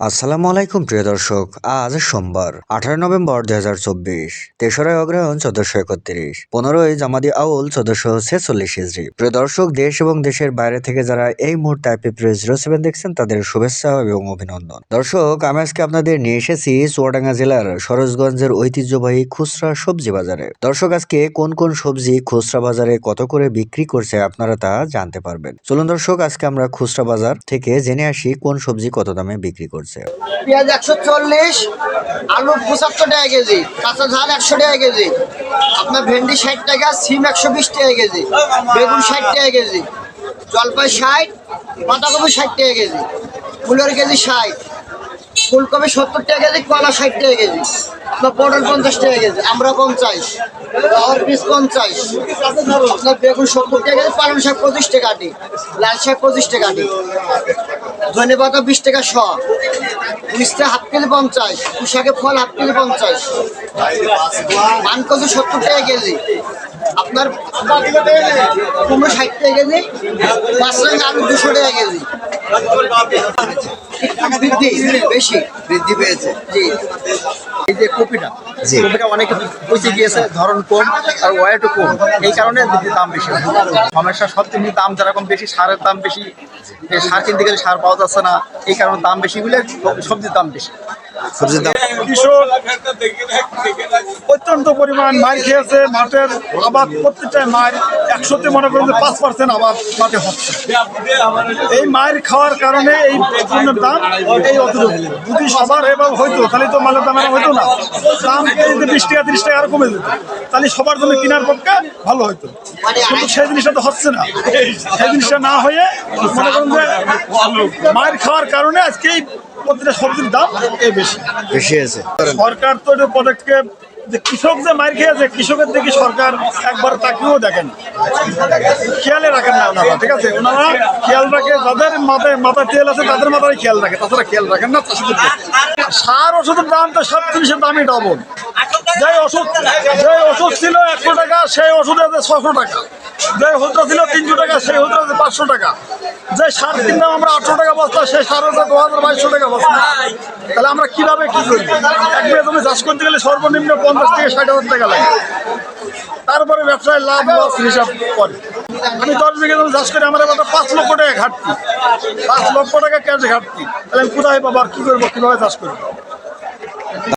আসসালামু আলাইকুম, প্রিয় দর্শক। আজ সোমবার, আঠারো নভেম্বর দুই হাজার চব্বিশ, তেসরা অগ্রহায়ণ চোদ্দশো একত্রিশ, পনেরোই জামাদি আউল চোদ্দশো ছেচল্লিশ হিজড়ি প্রিয় দর্শক, দেশ এবং দেশের বাইরে থেকে যারা এই মুহূর্তে আইপি প্রেস জিরো সেভেন দেখছেন, তাদের শুভেচ্ছা এবং অভিনন্দন। দর্শক, আমি আজকে আপনাদের নিয়ে এসেছি চুয়াডাঙ্গা জেলার সরোজগঞ্জের ঐতিহ্যবাহী খুচরা সবজি বাজারে। দর্শক, আজকে কোন কোন সবজি খুচরা বাজারে কত করে বিক্রি করছে আপনারা তা জানতে পারবেন। চলুন দর্শক, আজকে আমরা খুচরা বাজার থেকে জেনে আসি কোন সবজি কত দামে বিক্রি করছে। পেঁয়াজ একশো চল্লিশ, আলু পঁচাত্তর টাকা কেজি, কাঁচা ধান একশো টাকা কেজি, আপনার ভেন্ডি ষাট টাকা, সিম একশো বিশ টাকা কেজি, বেগুন ষাট টাকা কেজি, জলপাই ষাট, বাঁধাকপি ষাট টাকা কেজি ফুলের কেজি ষাট, ফুলকপি সত্তর টাকা কেজি, কলা ষাট টাকা কেজি। আপনার পটল পঞ্চাশ টাকা কেজি আমরা পঞ্চাশ লাউর পিস পঞ্চাশ আপনার বেগুন সত্তর টাকা কেজি পালং শাক পঁচিশ টাকা আটি লাল শাক পঁচিশ টাকা আটি ধনে পাতা বিশ টাকা শ মিষ্টি হাফ কেজি পঞ্চাশ পুষাকে ফল হাফ কেজি পঞ্চাশ মান কচু সত্তর টাকা কেজি আপনার কুমড়ো ষাট টাকা কেজি মাছরাঙ আলু দুশো টাকা কেজি। বৃদ্ধি বেশি বৃদ্ধি পেয়েছে। জি। এই যে কপিটা কপিটা অনেক পচে গিয়েছে ধরন কম আর ওয়েটও কম এই কারণে দাম বেশি সমস্যা দাম যেরকম বেশি সারের দাম বেশি সার কিনতে গেলে সার পাওয়া যাচ্ছে না এই কারণে দাম বেশি বলে সবজির দাম বেশি। সবজির দাম কৃষক অত্যন্ত পরিমাণ মার খেয়েছে মাঠের আবাদ প্রত্যেকটা মার। একশোতে মনে করেন যে পাঁচ পার্সেন্ট আবার মাঠে হচ্ছে। এই মায়ের খাওয়ার কারণে এই পণ্যের দাম এই অতটুকু যদি সবার এবার হইতো তাহলে তো মালের দাম হইতো না। দাম এই যে বিশ টাকা তিরিশ টাকা আরও কমে যেত তাহলে সবার জন্য কেনার পক্ষে ভালো হইতো। কিন্তু সেই জিনিসটা তো হচ্ছে না। সেই জিনিসটা না হয়ে মনে করেন যে মায়ের খাওয়ার কারণে আজকে এই প্রতিটা সবজির দাম এই বেশি। বেশি আছে সরকার তো এটা পদক্ষেপ যে কৃষক যে মার খেয়েছে কৃষকের দিকে সরকার একবার তাকিয়েও দেখেন। খেয়ালে রাখেন না ওনারা, ঠিক আছে? ওনারা খেয়াল রাখে, যাদের মাথায় মাথায় তেল আছে, তাদের মাথায় খেয়াল রাখে। তাছাড়া খেয়াল রাখেন না চাষিদের সার ওষুধের দাম তো সব জিনিসের দামই ডবল যে ওষুধ যে ওষুধ ছিল একশো টাকা, সেই ওষুধ আছে ছশো টাকা। যে ওষুধটা ছিল তিনশো টাকা, সেই আছে পাঁচশো টাকা। যে সার কিনলাম আমরা আটশো টাকা বস্তা সেই সার হচ্ছে দু হাজার, বাইশশো টাকা বস্তা। তাহলে আমরা কীভাবে কী করি? এক বিঘা জমি চাষ করতে গেলে সর্বনিম্ন পঞ্চাশ থেকে ষাট হাজার টাকা লাগে। তারপরে ব্যবসায় লাভ, লস হিসাব করে। আমি দশ বিঘা জমি চাষ করি, আমার এবার পাঁচ লক্ষ টাকা ঘাটতি। পাঁচ লক্ষ টাকা ক্যাশ ঘাটতি। তাহলে আমি কোথায় পাবো আর কী করব, কীভাবে চাষ করব?